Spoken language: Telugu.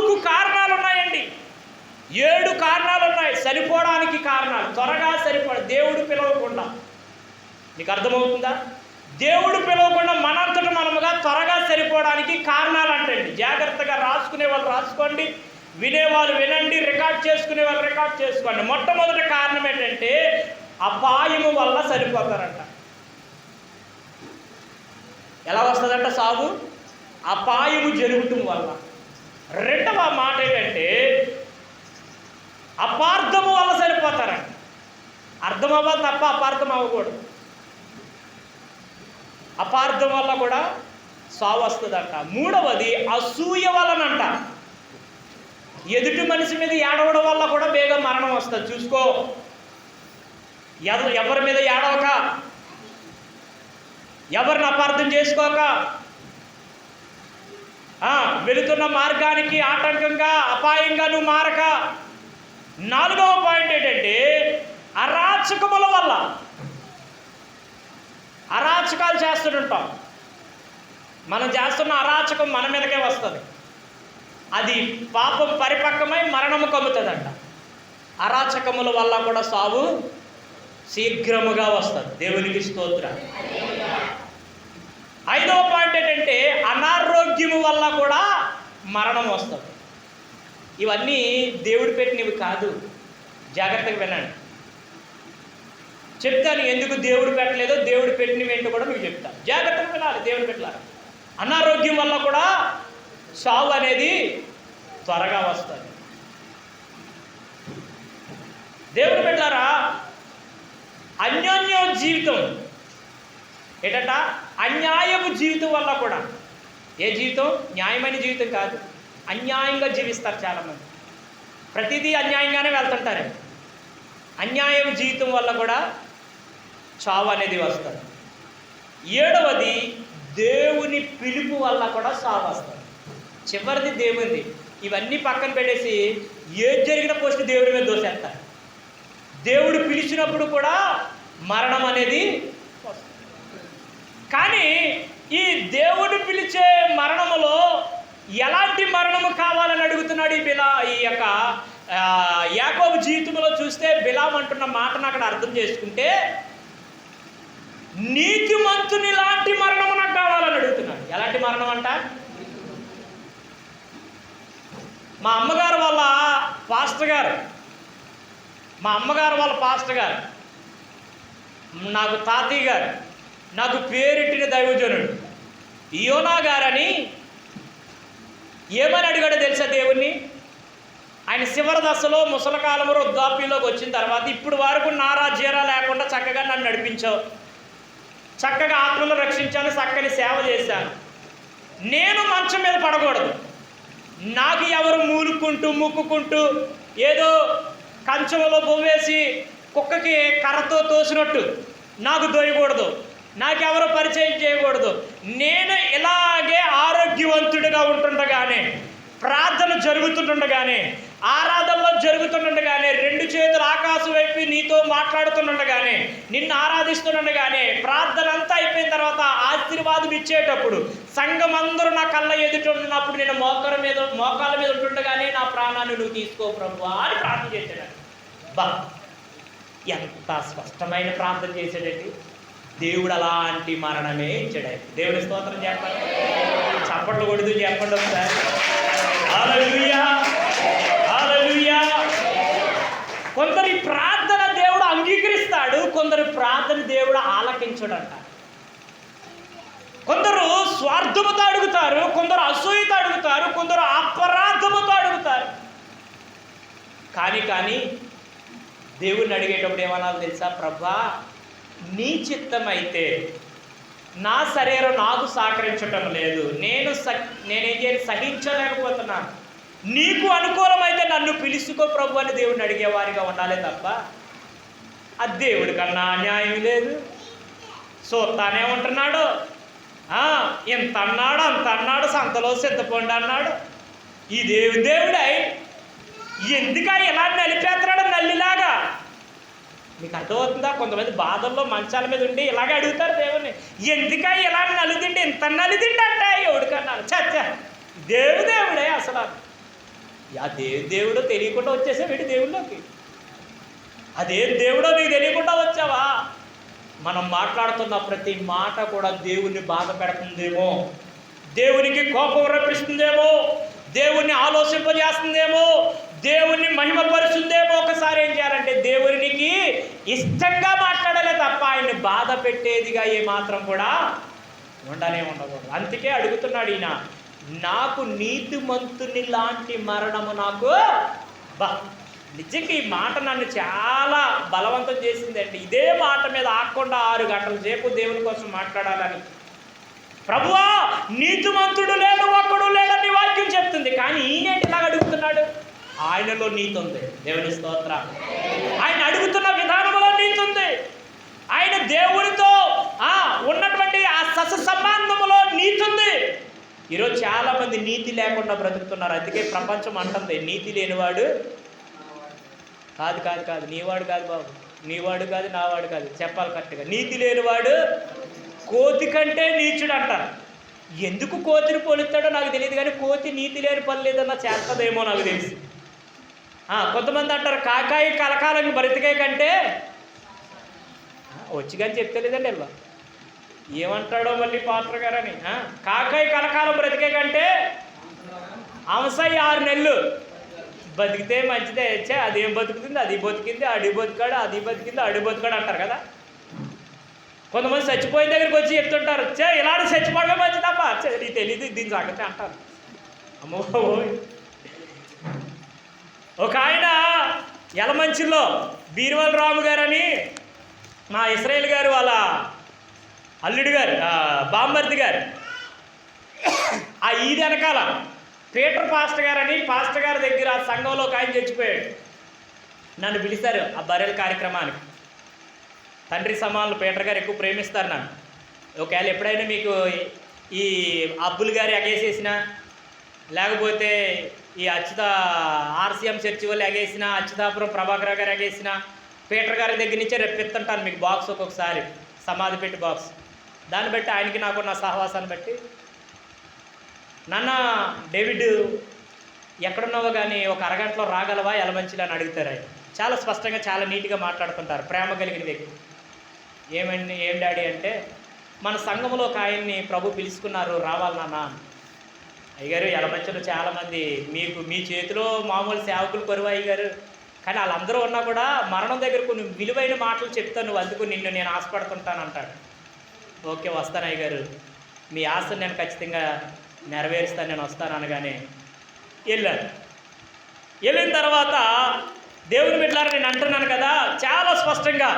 సావుకు కారణాలు ఉన్నాయండి ఏడు కారణాలు ఉన్నాయి సరిపోవడానికి కారణాలు. త్వరగా సరిపడ దేవుడు పిలవకుండా. నీకు అర్థమవుతుందా? దేవుడు పిలవకుండా మనంతట మనముగా త్వరగా సరిపోవడానికి కారణాలు అంటండి జాగ్రత్తగా రాసుకునే వాళ్ళు రాసుకోండి. వినేవాళ్ళు వినండి. రికార్డ్ చేసుకునే వాళ్ళు రికార్డ్ చేసుకోండి. మొట్టమొదటి కారణం ఏంటంటే అపాయము వల్ల సరిపోతారంట. ఎలా వస్తుందంట సాగు అపాయము జరుగుతుంది వల్ల రెండవ మాట ఏంటంటే అపార్థము వల్ల సరిపోతారంట అర్థమవ్వాలి తప్ప అపార్థం అవ్వకూడదు. అపార్థం వల్ల కూడా సావు వస్తుందంట. మూడవది అసూయ వలనంట. ఎదుటి మనిషి మీద ఏడవడం వల్ల కూడా బేగం మరణం వస్తుంది. చూసుకో. ఎవరి మీద ఏడవక? ఎవరిని అపార్థం చేసుకోక? ఆ, వెళుతున్న మార్గానికి ఆటంకంగా అపాయంగా నువ్వు మారక. నాలుగవ పాయింట్ ఏంటంటే అరాచకముల వల్ల అరాచకాలు చేస్తుంటాం మనం చేస్తున్న అరాచకం మన మీదకే వస్తుంది. అది పాపం పరిపక్వమై మరణము కమ్ముతుందంట. అరాచకముల వల్ల కూడా సావు శీఘ్రముగా వస్తుంది. దేవునికి స్తోత్ర. ఐదవ పాయింట్ ఏంటంటే అనారోగ్యము వల్ల కూడా మరణం వస్తుంది. ఇవన్నీ దేవుడు పెట్టినవి కాదు. జాగ్రత్తగా వినండి. చెప్తాను ఎందుకు దేవుడు పెట్టలేదో దేవుడు పెట్టినవి ఏంటో కూడా మీకు చెప్తాను జాగ్రత్తగా వినాలి దేవుడు పెట్టాలి. అనారోగ్యం వల్ల కూడా సావు అనేది త్వరగా వస్తుంది. దేవుడు పెట్టారా? అన్యోన్య జీవితం. ఏంటంట? అన్యాయపు జీవితం వల్ల కూడా. ఏ జీవితం? న్యాయమైన జీవితం కాదు. అన్యాయంగా జీవిస్తారు చాలామంది. ప్రతిదీ అన్యాయంగానే వెళ్తుంటారు. అన్యాయం జీవితం వల్ల కూడా చావు అనేది వస్తుంది. ఏడవది దేవుని పిలుపు వల్ల కూడా చావు వస్తుంది. చివరిది దేవుని. ఇవన్నీ పక్కన పెట్టేసి ఏది జరిగిన పోస్ట్ దేవుడి మీద దోసేస్తారు. దేవుడు పిలిచినప్పుడు కూడా మరణం అనేది వస్తుంది. కానీ ఈ దేవుడు పిలిచే మరణములో ఎలాంటి మరణము కావాలని అడుగుతున్నాడు ఈ బిలా ఈ యొక్క ఆ, యాకోబు జీవితంలో చూస్తే బిలాం అంటున్న మాటను అక్కడ అర్థం చేసుకుంటే నీతిమంతుని లాంటి మరణము నాకు కావాలని అడుగుతున్నాడు. ఎలాంటి మరణం అంట మా అమ్మగారు వాళ్ళ పాస్టర్ గారు మా అమ్మగారు వాళ్ళ పాస్టర్ గారు నాకు తాతయ్య గారు నాకు పేరెట్టిన దైవజనుడు. యోనా గారని ఏమని అడిగాడో తెలుసా దేవుణ్ణి? ఆయన శివర దశలో ముసలకాలము వృద్ధాప్యంలోకి వచ్చిన తర్వాత ఇప్పుడు వరకు నారా జీరా లేకుండా చక్కగా నన్ను నడిపించావు. చక్కగా ఆత్మను రక్షించాను చక్కని సేవ చేశాను. నేను మంచం మీద పడకూడదు. నాకు ఎవరు మూలుకుంటూ ముక్కుకుంటూ ఏదో కంచంలో బొమ్మేసి కుక్కకి కర్రతో తోసినట్టు నాకు దొయ్యకూడదు. నాకెవరు పరిచయం చేయకూడదు. నేను ఇలాగే ఆరోగ్యవంతుడిగా ఉంటుండగానే ప్రార్థన జరుగుతుండగానే ఆరాధనలో జరుగుతుండగానే రెండు చేతులు ఆకాశం వైపు నీతో మాట్లాడుతుండగానే నిన్ను ఆరాధిస్తుండగానే ప్రార్థన అంతా అయిపోయిన తర్వాత ఆశీర్వాదం ఇచ్చేటప్పుడు సంఘం అందరూ నా కళ్ళ ఎదుట ఉన్నప్పుడు నేను మోకర మీద మోకాల మీద ఉంటుండగానే నా ప్రాణాన్ని నువ్వు తీసుకో ప్రభు అని ప్రార్థన చేశాడు. బా ఎంత స్పష్టమైన ప్రార్థన చేశాడండి. దేవుడు అలాంటి మరణమే ఇచ్చాడు. దేవుడి స్తోత్రం చెప్పండి. చప్పట్లు కొడుతూ చెప్పండి ఒకసారి. హల్లెలూయా. కొందరి ప్రార్థన దేవుడు అంగీకరిస్తాడు కొందరు ప్రార్థన దేవుడు ఆలకించడంట. కొందరు స్వార్థముతో అడుగుతారు కొందరు అసూయతో అడుగుతారు కొందరు అపరాధముతో అడుగుతారు. కానీ కానీ దేవుణ్ణి అడిగేటప్పుడు ఏమన్నా తెలుసా? ప్రభా నీ చిత్తం అయితే నా శరీరం నాకు సహకరించటం లేదు. నేను స నేనేం చేయాలి? సహించలేకపోతున్నాను. నీకు అనుకూలమైతే నన్ను పిలుచుకో ప్రభు అని దేవుడిని అడిగేవారిగా ఉండాలి తప్ప అది దేవుడి కన్నా అన్యాయం లేదు. చూస్తానే ఉంటున్నాడు. ఇంత అన్నాడు అంత అన్నాడు సంతలో సిద్ధపండు అన్నాడు. ఈ దేవు దేవుడై ఎందుక ఇలా నలిపేస్తున్నాడు నల్లిలాగా? మీకు అర్థమవుతుందా? కొంతమంది బాధల్లో మంచాల మీద ఉండి ఇలాగే అడుగుతారు దేవుని ఎందుక ఇలా నలుదిండి ఇంత నలుదిండి అంట ఎవడికన్నాను చచ్చ దేవు దేవుడే అసలు. అదే దేవుడో తెలియకుండా వచ్చేసావు వీటి దేవుళ్ళలోకి అదేం దేవుడో నీకు తెలియకుండా వచ్చావా? మనం మాట్లాడుతున్న ప్రతి మాట కూడా దేవుణ్ణి బాధ పెడుతుందేమో దేవునికి కోపం రప్పిస్తుందేమో దేవుణ్ణి ఆలోచింపజేస్తుందేమో దేవుణ్ణి మహిమపరుస్తుందేమో ఒకసారి ఏం చేయాలంటే దేవునికి ఇష్టంగా మాట్లాడాలి తప్ప ఆయన్ని బాధ పెట్టేదిగా ఏ మాత్రం కూడా ఉండనే ఉండకూడదు. అందుకే అడుగుతున్నాడు ఈయన నాకు నీతిమంతుని లాంటి మరణము నాకు బా నిజంగా ఈ మాట నన్ను చాలా బలవంతం చేసిందండి. ఇదే మాట మీద ఆకుండా ఆరు గంటల సేపు దేవుని కోసం మాట్లాడాలని. ప్రభువా నీతిమంతుడు లేడు ఒక్కడు లేడని వాక్యం చెప్తుంది. కానీ ఈయనేంటి ఇలాగ అడుగుతున్నాడు? ఆయనలో నీతి ఉంది. దేవుని స్తోత్ర. ఆయన అడుగుతున్న విధానంలో నీతి ఉంది ఆయన దేవుడితో ఆ ఉన్నటువంటి ఆ సస సంబంధములో నీతి ఉంది ఈరోజు చాలా మంది నీతి లేకుండా బ్రతుకుతున్నారు. అందుకే ప్రపంచం అంటుంది నీతి లేనివాడు కాదు కాదు కాదు. నీవాడు కాదు బాబు. నీవాడు కాదు నావాడు కాదు. చెప్పాలి కరెక్ట్గా. నీతి లేనివాడు కోతి కంటే నీచుడు అంటారు. ఎందుకు కోతిని పోలుస్తాడో నాకు తెలియదు కానీ కోతి నీతి లేని పని లేదన్న చేస్తుందేమో నాకు తెలుసు. కొంతమంది అంటారు కాకాయి కలకాలం బ్రతికే కంటే వచ్చి కానీ చెప్తలేదండి వెళ్ళా ఏమంటాడో మళ్ళీ పాత్ర గారని కాకాయ కలకాలం బ్రతికే కంటే అంశయ్య ఆరు నెలలు. బతికితే మంచిదే చే అదేం బతుకుతుంది? అది బతికింది అడి బతికాడు అది బతికింది అడి బతికాడు అంటారు కదా. కొంతమంది చచ్చిపోయిన దగ్గరికి వచ్చి చెప్తుంటారు చే ఇలాంటి చచ్చిపోవడమే మంచిదమ్మా చే నీకు తెలియదు దీని జాగ్రత్త అంటారు. అమ్మో ఒక ఆయన ఎలమంచిలో బీర్వల్ రాము గారని మా ఇస్రాయేల్ గారు వాళ్ళ అల్లుడు గారు బాంబర్ది బామ్మర్ది గారు. ఆ ఈది వెనకాల పీటర్ పాస్టర్ గారని పాస్టర్ గారి దగ్గర ఆ సంఘంలో ఒక ఆయన చచ్చిపోయాడు నన్ను పిలిచారు ఆ బర్రెల కార్యక్రమానికి. తండ్రి సమానులు పీటర్ గారు ఎక్కువ ప్రేమిస్తారు నన్ను. ఒకవేళ ఎప్పుడైనా మీకు ఈ అబ్బుల్ గారు ఎగేసేసిన లేకపోతే ఈ అచ్యుత ఆర్సీఎం చర్చి వాళ్ళు ఎగేసిన అచ్యుతాపురం ప్రభాకర్ గారు ఎగేసిన పీటర్ గారి దగ్గర నుంచే రెప్పిస్తుంటాను మీకు బాక్స్ ఒక్కొక్కసారి సమాధి పెట్టి బాక్స్. దాన్ని బట్టి ఆయనకి నాకు నా సహవాసాన్ని బట్టి. నాన్న డేవిడ్ ఎక్కడున్నావో కానీ ఒక అరగంటలో రాగలవా? ఎలమంచిలో అని అడుగుతారు ఆయన. చాలా స్పష్టంగా చాలా నీట్గా మాట్లాడుతుంటారు. ప్రేమ కలిగిన వ్యక్తి. ఏమండి ఏం డాడీ అంటే మన సంఘంలో ఒక ఆయన్ని ప్రభు పిలుచుకున్నారు రావాలి నాన్న అయ్యగారు ఎలమంచిలో చాలామంది మీకు మీ చేతిలో మామూలు సేవకులు కొరువు అయ్యగారు. కానీ వాళ్ళందరూ ఉన్నా కూడా మరణం దగ్గర కొన్ని విలువైన మాటలు చెప్తాను అందుకు నిన్ను నేను ఆశపడుతుంటాను అంటాడు. ఓకే వస్తాను అయ్యగారు. మీ ఆశలు నేను ఖచ్చితంగా నెరవేరుస్తాను నేను వస్తాను అనగానే వెళ్ళాను. వెళ్ళిన తర్వాత దేవుని బిడ్డలారా నేను అంటున్నాను కదా చాలా స్పష్టంగా